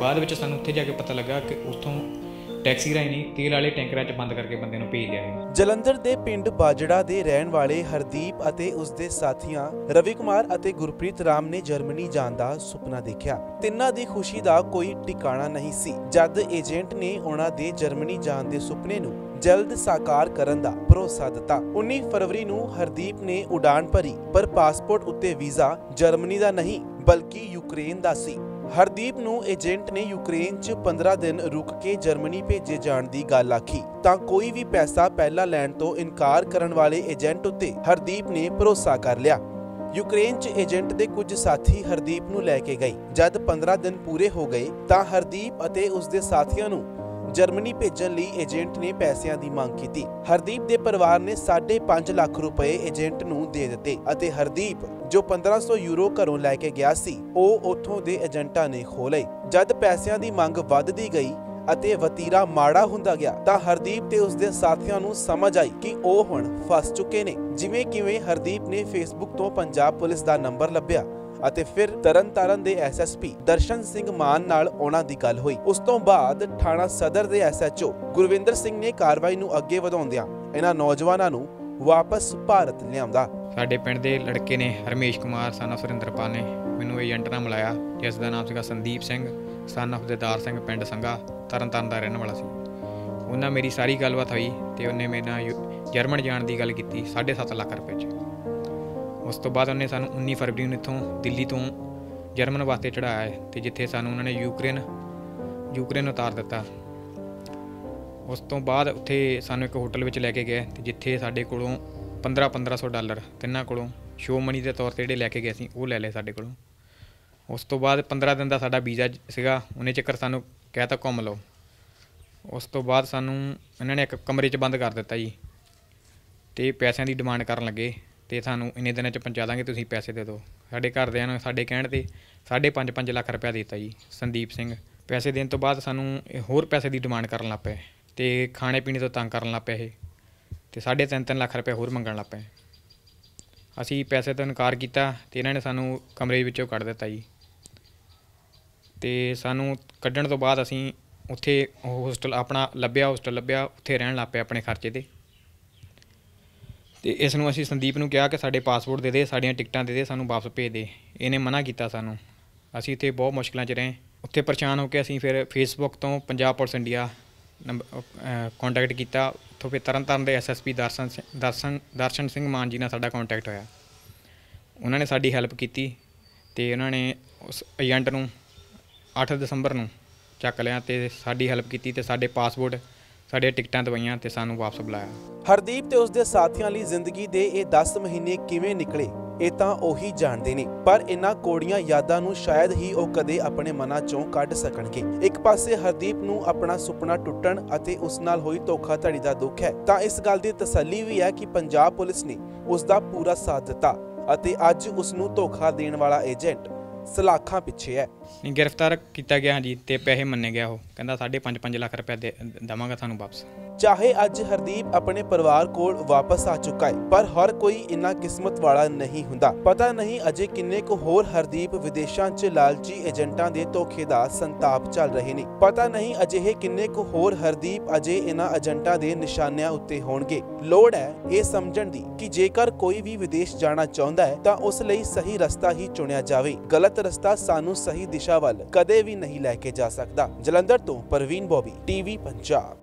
ਬਾਅਦ ਵਿੱਚ ਸਾਨੂੰ ਉੱਥੇ ਜਾ ਕੇ ਪਤਾ ਲੱਗਾ ਕਿ ਉੱਥੋਂ ਟੈਕਸੀ ਰਾਹੀਂ ਨਹੀਂ, ਤੇਲ ਵਾਲੇ ਟੈਂਕਰਾਂ 'ਚ ਬੰਦ ਕਰਕੇ ਬੰਦੇ ਨੂੰ ਭੇਜ ਲਿਆ ਹੈ ਜਲੰਧਰ ਦੇ ਪਿੰਡ ਬਾਜੜਾ ਦੇ ਰਹਿਣ ਵਾਲੇ ਹਰਦੀਪ ਅਤੇ ਉਸ ਦੇ ਸਾਥੀਆਂ ਰਵੀ ਕੁਮਾਰ ਅਤੇ ਗੁਰਪ੍ਰੀਤ ਰਾਮ ਨੇ ਜਰਮਨੀ ਜਾਣ ਦਾ ਸੁਪਨਾ ਦੇਖਿਆ। ਤਿੰਨਾਂ ਦੀ ਖੁਸ਼ੀ ਦਾ ਕੋਈ ਟਿਕਾਣਾ ਨਹੀਂ ਸੀ। ਜਦ ਏਜੰਟ ਨੇ ਉਹਨਾਂ ਦੇ ਜਰਮਨੀ ਜਾਣ ਦੇ ਸੁਪਨੇ ਨੂੰ ਜਲਦ ਸਾਕਾਰ ਕਰਨ ਦਾ ਭਰੋਸਾ ਦਿੱਤਾ। 19 ਫਰਵਰੀ ਨੂੰ ਹਰਦੀਪ ਨੇ ਉਡਾਨ ਭਰੀ, ਪਰ ਪਾਸਪੋਰਟ ਉੱਤੇ ਵੀਜ਼ਾ ਜਰਮਨੀ ਦਾ ਨਹੀਂ, ਬਲਕਿ ਯੂਕਰੇਨ ਦਾ ਸੀ। ਹਰਦੀਪ ਨੂੰ ਏਜੰਟ ਨੇ ਯੂਕਰੇਨ 'ਚ 15 ਦਿਨ ਰੁਕ ਕੇ ਜਰਮਨੀ ਭੇਜੇ ਜਾਣ ਦੀ ਗੱਲ ਆਖੀ। ਤਾਂ ਕੋਈ ਵੀ ਪੈਸਾ ਪਹਿਲਾਂ ਲੈਣ ਤੋਂ ਇਨਕਾਰ ਕਰਨ ਵਾਲੇ ਏਜੰਟ ਉੱਤੇ ਹਰਦੀਪ ਨੇ ਭਰੋਸਾ ਕਰ ਲਿਆ। ਯੂਕਰੇਨ 'ਚ ਏਜੰਟ ਦੇ ਕੁਝ ਸਾਥੀ ਹਰਦੀਪ ਨੂੰ ਲੈ ਕੇ ਗਏ। ਜਦ 15 ਦਿਨ ਪੂਰੇ ਹੋ ਗਏ, ਤਾਂ ਹਰਦੀਪ ਅਤੇ ਉਸ ਦੇ ਸਾਥੀਆਂ ਨੂੰ ਜਰਮਨੀ ਭੇਜਣ ਲਈ ਏਜੰਟ ਨੇ ਪੈਸਿਆਂ ਦੀ ਮੰਗ ਕੀਤੀ। ਹਰਦੀਪ ਦੇ ਪਰਿਵਾਰ ਨੇ 5.5 ਲੱਖ ਰੁਪਏ ਏਜੰਟ ਨੂੰ ਦੇ ਦਿੱਤੇ ਅਤੇ ਹਰਦੀਪ, ਜੋ 1500 ਯੂਰੋ ਘਰੋਂ ਲੈ ਕੇ ਗਿਆ ਸੀ, ਉਹ ਉੱਥੋਂ ਦੇ ਏਜੰਟਾਂ ਨੇ ਖੋ ਲਏ। ਜਦ ਪੈਸਿਆਂ ਦੀ ਮੰਗ ਵੱਧਦੀ ਗਈ ਅਤੇ ਵਤੀਰਾ ਮਾੜਾ ਹੁੰਦਾ ਗਿਆ, ਤਾਂ ਹਰਦੀਪ ਤੇ ਉਸਦੇ ਸਾਥੀਆਂ ਨੂੰ ਸਮਝ ਆਈ ਕਿ ਉਹ ਹੁਣ ਫਸ ਚੁੱਕੇ ਨੇ। ਜਿਵੇਂ ਕਿਵੇਂ ਹਰਦੀਪ ਨੇ ਫੇਸਬੁੱਕ ਤੋਂ ਪੰਜਾਬ ਪੁਲਿਸ ਦਾ ਨੰਬਰ ਲੱਭਿਆ ਅਤੇ ਫਿਰ ਤਰਨਤਾਰਨ ਦੇ ਐਸਐਸਪੀ ਦਰਸ਼ਨ ਸਿੰਘ ਮਾਨ ਨਾਲ ਉਹਨਾਂ ਦੀ ਗੱਲ ਹੋਈ। ਉਸ ਤੋਂ ਬਾਅਦ ਥਾਣਾ ਸਦਰ ਦੇ ਐਸਐਚਓ ਗੁਰਵਿੰਦਰ ਸਿੰਘ ਨੇ ਕਾਰਵਾਈ ਨੂੰ ਅੱਗੇ ਵਧਾਉਂਦਿਆਂ ਇਹਨਾਂ ਨੌਜਵਾਨਾਂ ਨੂੰ ਵਾਪਸ ਭਾਰਤ ਲਿਆਂਦਾ। ਸਾਡੇ ਪਿੰਡ ਦੇ ਲੜਕੇ ਨੇ ਹਰਮੇਸ਼ ਕੁਮਾਰ ਸਨ of ਸੁਰਿੰਦਰਪਾਲ ਨੇ ਮੈਨੂੰ ਏਜੰਟ ਨਾਲ ਮਿਲਾਇਆ, ਜਿਸ ਦਾ ਨਾਮ ਸੀਗਾ ਸੰਦੀਪ ਸਿੰਘ ਸਨ of ਦੇਦਾਰ ਸਿੰਘ ਪਿੰਡ ਸੰਗਾ ਤਰਨਤਾਰਨ ਦਾ ਰਹਿਣ ਵਾਲਾ ਸੀ। ਉਹਨਾਂ ਮੇਰੀ ਸਾਰੀ ਗੱਲਬਾਤ ਹੋਈ ਤੇ ਉਹਨੇ ਮੇਰੇ ਨਾਲ ਯੂ- ਜਰਮਨ ਜਾਣ ਦੀ ਗੱਲ ਕੀਤੀ 7.5 ਲੱਖ ਰੁਪਏ 'ਚ। ਉਸ ਤੋਂ ਬਾਅਦ ਉਹਨੇ ਸਾਨੂੰ 19 ਫਰਵਰੀ ਨੂੰ ਇੱਥੋਂ ਦਿੱਲੀ ਤੋਂ ਜਰਮਨ ਵਾਸਤੇ ਚੜਾਇਆ ਹੈ ਤੇ ਜਿੱਥੇ ਸਾਨੂੰ ਉਹਨਾਂ ਨੇ ਯੂਕਰੇਨ ਯੂਕਰੇਨ ਉਤਾਰ ਦਿੱਤਾ। ਉਸ ਤੋਂ ਬਾਅਦ ਉੱਥੇ ਸਾਨੂੰ ਇੱਕ ਹੋਟਲ ਵਿੱਚ ਲੈ ਕੇ ਗਏ ਤੇ ਜਿੱਥੇ ਸਾਡੇ ਕੋਲੋਂ 15 1500 ਡਾਲਰ ਤਿੰਨਾਂ ਕੋਲੋਂ ਸ਼ੋ ਮਨੀ ਦੇ ਤੌਰ ਤੇ ਜਿਹੜੇ ਲੈ ਕੇ ਗਏ ਸੀ, ਉਹ ਲੈ ਲਏ ਸਾਡੇ ਕੋਲੋਂ। ਉਸ ਤੋਂ ਬਾਅਦ 15 ਦਿਨ ਦਾ ਸਾਡਾ ਵੀਜ਼ਾ ਸੀਗਾ, ਉਹਨੇ ਚੱਕਰ ਸਾਨੂੰ ਕਹਿਤਾ ਘੁੰਮ ਲਓ। ਉਸ ਤੋਂ ਬਾਅਦ ਸਾਨੂੰ ਇਹਨਾਂ ਨੇ ਇੱਕ ਕਮਰੇ 'ਚ ਬੰਦ ਕਰ ਦਿੱਤਾ ਜੀ ਤੇ ਪੈਸਿਆਂ ਦੀ ਡਿਮਾਂਡ ਕਰਨ ਲੱਗੇ। ਤੇ ਸਾਨੂੰ ਇੰਨੇ ਦਿਨਾਂ 'ਚ ਪਹੁੰਚਾ ਦਾਂਗੇ, ਤੁਸੀਂ ਪੈਸੇ ਦੇ ਦਿਓ। ਸਾਡੇ ਘਰਦਿਆਂ ਨੇ ਸਾਡੇ ਕਹਿਣ ਤੇ 5.5 5 ਲੱਖ ਰੁਪਇਆ ਦਿੱਤਾ ਜੀ, ਸੰਦੀਪ ਸਿੰਘ। ਪੈਸੇ ਦੇਣ ਤੋਂ ਬਾਅਦ ਸਾਨੂੰ ਹੋਰ ਪੈਸੇ ਦੀ ਡਿਮਾਂਡ ਕਰਨ ਲੱਗ ਪਏ। ਤੇ ਖਾਣੇ ਪੀਣੇ ਤੋਂ ਤੰਗ ਕਰਨ ਲੱਗ ਪਏ ਇਹ। ਤੇ 3.5 ਲੱਖ ਰੁਪਏ ਹੋਰ ਮੰਗਣ ਲੱਗ ਪਏ। ਅਸੀਂ ਪੈਸੇ ਤੋਂ ਇਨਕਾਰ ਕੀਤਾ ਤੇ ਇਹਨਾਂ ਨੇ ਸਾਨੂੰ ਕਮਰੇ ਵਿੱਚੋਂ ਕੱਢ ਦਿੱਤਾ ਜੀ। ਤੇ ਸਾਨੂੰ ਕੱਢਣ ਤੋਂ ਬਾਅਦ ਅਸੀਂ ਉੱਥੇ ਹੋਸਟਲ ਆਪਣਾ ਲੱਭਿਆ ਹੋਸਟਲ ਲੱਭਿਆ, ਉੱਥੇ ਰਹਿਣ ਲੱਗ ਪਏ ਆਪਣੇ ਖਰਚੇ ਤੇ। ਤੇ ਇਸ ਨੂੰ ਅਸੀਂ ਸੰਦੀਪ ਨੂੰ ਕਿਹਾ ਕਿ ਸਾਡੇ ਪਾਸਪੋਰਟ ਦੇ ਦੇ, ਸਾਡੀਆਂ ਟਿਕਟਾਂ ਦੇ ਦੇ, ਸਾਨੂੰ ਵਾਪਸ ਭੇਜ ਦੇ। ਇਹਨੇ ਮਨਾ ਕੀਤਾ ਸਾਨੂੰ। ਅਸੀਂ ਇੱਥੇ ਬਹੁਤ ਮੁਸ਼ਕਲਾਂ 'ਚ ਰਹੇ। ਉੱਥੇ ਪਰੇਸ਼ਾਨ ਹੋ ਕੇ ਅਸੀਂ ਫਿਰ ਫੇਸਬੁੱਕ ਤੋਂ Punjab police India number contact ਕੀਤਾ। ਉੱਥੋਂ ਫਿਰ ਤਰਨਤਾਰਨ ਦੇ ਐਸਐਸਪੀ ਦਰਸ਼ਨ ਸਿੰਘ- ਦਰਸ਼ਨ ਦਰਸ਼ਨ ਸਿੰਘ ਮਾਨ ਜੀ ਨਾਲ ਸਾਡਾ ਕੰਟੈਕਟ ਹੋਇਆ। ਉਹਨਾਂ ਨੇ ਸਾਡੀ ਹੈਲਪ ਕੀਤੀ ਤੇ ਉਹਨਾਂ ਨੇ ਉਸ ਏਜੰਟ ਨੂੰ 8 ਦਸੰਬਰ ਨੂੰ ਚੱਕ ਲਿਆ ਤੇ ਸਾਡੀ ਹੈਲਪ ਕੀਤੀ ਤੇ ਸਾਡੇ ਪਾਸਪੋਰਟ ਸਾਡੀਆਂ ਟਿਕਟਾਂ ਦਵਾਈਆਂ ਤੇ ਸਾਨੂੰ ਵਾਪਸ ਬੁਲਾਇਆ। ਹਰਦੀਪ ਤੇ ਉਸ ਸਾਥੀਆਂ ਲਈ ਜ਼ਿੰਦਗੀ ਦੇ ਇਹ 10 ਮਹੀਨੇ ਕਿਵੇਂ ਨਿਕਲੇ, ਇਹ ਤਾਂ ਉਹੀ ਜਾਣਦੇ ਨੇ। ਪਰ ਇਨ੍ਹਾਂ ਕੋੜੀਆਂ ਯਾਦਾਂ ਨੂੰ ਸ਼ਾਇਦ ਹੀ ਉਹ ਕਦੇ ਆਪਣੇ ਮਨਾਂ ਚੋਂ ਕੱਢ ਸਕਣਗੇ। ਇੱਕ ਪਾਸੇ ਹਰਦੀਪ ਨੂੰ ਆਪਣਾ ਸੁਪਨਾ ਟੁੱਟਣ ਅਤੇ ਉਸ ਨਾਲ ਹੋਈ ਧੋਖਾਧੜੀ ਦਾ ਦੁੱਖ ਹੈ, ਤਾਂ ਇਸ ਗੱਲ ਦੀ ਤਸੱਲੀ ਵੀ ਹੈ ਕਿ ਪੰਜਾਬ ਪੁਲਿਸ ਨੇ ਉਸ ਦਾ ਪੂਰਾ ਸਾਥ ਦਿੱਤਾ ਅਤੇ ਅੱਜ ਉਸ ਨੂੰ ਧੋਖਾ ਦੇਣ ਵਾਲਾ ਏਜੰਟ ਸਲਾਖਾਂ ਪਿੱਛੇ ਹੈ। ਨਹੀਂ, ਗ੍ਰਿਫਤਾਰ ਕੀਤਾ ਗਿਆ ਹਾਂਜੀ ਤੇ ਪੈਸੇ ਮੰਨੇ ਗਿਆ ਉਹ। ਕਹਿੰਦਾ 5.5 5 ਲੱਖ ਰੁਪਏ ਦੇ ਦਵਾਂਗਾ ਤੁਹਾਨੂੰ ਵਾਪਸ। ਚਾਹੇ ਅੱਜ ਹਰਦੀਪ ਆਪਣੇ ਪਰਿਵਾਰ ਕੋਲ ਵਾਪਸ ਆ ਚੁੱਕਾ ਹੈ, ਪਰ ਹਰ ਕੋਈ ਇੰਨਾ ਕਿਸਮਤ ਵਾਲਾ ਨਹੀਂ ਹੁੰਦਾ। ਪਤਾ ਨਹੀਂ ਅਜੇ ਕਿੰਨੇ ਕੁ ਹੋਰ ਹਰਦੀਪ ਵਿਦੇਸ਼ਾਂ 'ਚ ਲਾਲਚੀ ਏਜੰਟਾਂ ਦੇ ਧੋਖੇ ਦਾ ਸੰਤਾਪ ਚੱਲ ਰਹੇ ਨੇ। ਪਤਾ ਨਹੀਂ ਅਜਿਹੇ ਕਿੰਨੇ ਕੁ ਹੋਰ ਹਰਦੀਪ ਅਜੇ ਇਹਨਾਂ ਏਜੰਟਾਂ ਦੇ ਨਿਸ਼ਾਨਿਆਂ ਉੱਤੇ ਹੋਣਗੇ। ਲੋੜ ਹੈ ਇਹ ਸਮਝਣ ਦੀ ਕਿ ਜੇਕਰ ਕੋਈ ਵੀ ਵਿਦੇਸ਼ ਜਾਣਾ ਚਾਹੁੰਦਾ ਹੈ, ਤਾਂ ਉਸ ਲਈ ਸਹੀ ਰਸਤਾ ਹੀ ਚੁਣਿਆ ਜਾਵੇ। ਗਲਤ ਰਸਤਾ ਸਾਨੂੰ ਸਹੀ ਦਿਸ਼ਾ ਵੱਲ ਕਦੇ ਵੀ ਨਹੀਂ ਲੈ ਕੇ ਜਾ ਸਕਦਾ। ਜਲੰਧਰ ਤੋਂ ਪ੍ਰਵੀਨ ਬੋਬੀ, ਟੀਵੀ ਪੰਜਾਬ।